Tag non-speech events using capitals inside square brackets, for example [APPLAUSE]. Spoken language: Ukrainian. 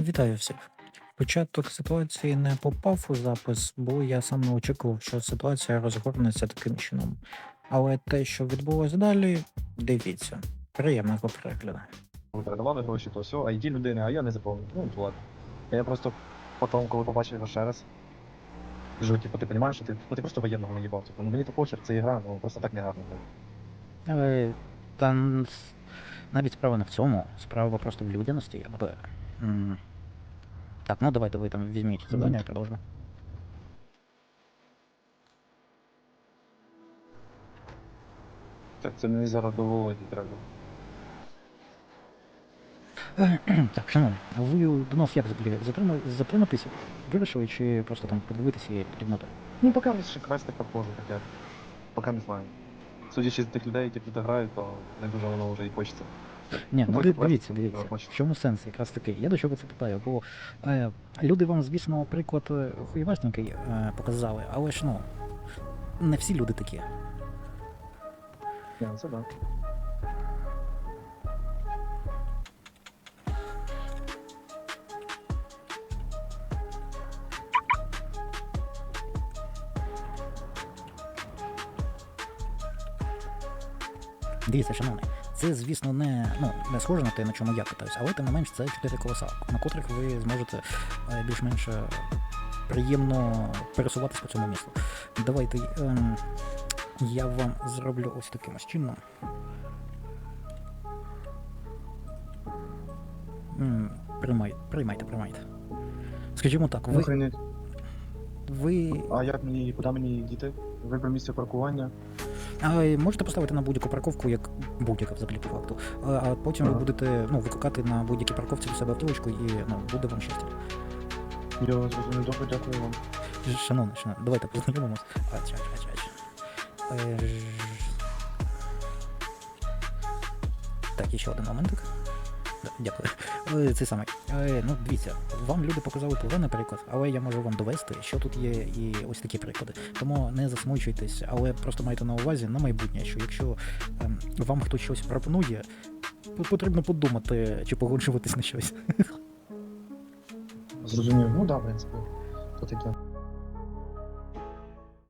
Вітаю всіх. Початок ситуації не попав у запис, бо я сам не очікував, що ситуація розгорнеться таким чином. Але те, що відбулось далі, дивіться. Приємного перегляду. Ви передавали гроші, то все, ID людини, а я не заповнив. Ну, от ладно. Я просто потім, коли побачив його ще раз, кажу, типу, ти розумієш, що ти, ну, ти просто воєнного наїбав. Типу, ну мені то похер, це ігра, ну просто так не гарно. Але та навіть справа не в цьому, справа просто в людяності, якби. М. Так, ну давайте ви там візьміть завдання і продовжимо. Так це мені зараз до Володі треба. [CLEARS THROAT] Так, шановні, а ви нас як заплі- затримали- затриматися? Вирішили чи просто там подивитися і так? Ну, поки ми ще квести проходжу, таке. Поки не знаю. Судячи з тих людей, які тут грають, то не дуже воно вже і хочеться. Ні, Ну, ну дивіться, дивіться. В чому сенс якраз такий? Я до чого це питаю? Бо е, люди вам, звісно, приклад е, е, показали, але ж ну, не всі люди такі. Ні, це так. Дивіться, шановний, це, звісно, не, ну, не схоже на те, на чому я питаюсь, але тим не менш це чотири колеса, на котрих ви зможете е, більш-менш е, приємно пересуватись по цьому місту. Давайте ем, я вам зроблю ось таким ось чином. М, Приймай, приймайте, приймайте. Скажімо так, ви, ви А як мені, куди мені діти? Вибрав місце паркування. А, можете поставити на будь-яку парковку, як будь-яка взагалі по факту. А, а потім ви будете ну, викликати на будь-якій парковці до себе автівочку і ну, буде вам щастя. Я вас зрозумів, добре, дякую вам. Шановний, шановний, давайте познайомимось. Ач, ач, ач, ач. Е, ж- Так, ще один моментик. Дякую. Це саме. Ну, дивіться, вам люди показали поганий приклад, але я можу вам довести, що тут є і ось такі приклади. Тому не засмучуйтесь, але просто майте на увазі на майбутнє, що якщо ем, вам хтось щось пропонує, потрібно подумати, чи погоджуватись на щось. Зрозумів, ну да, в принципі. То таке.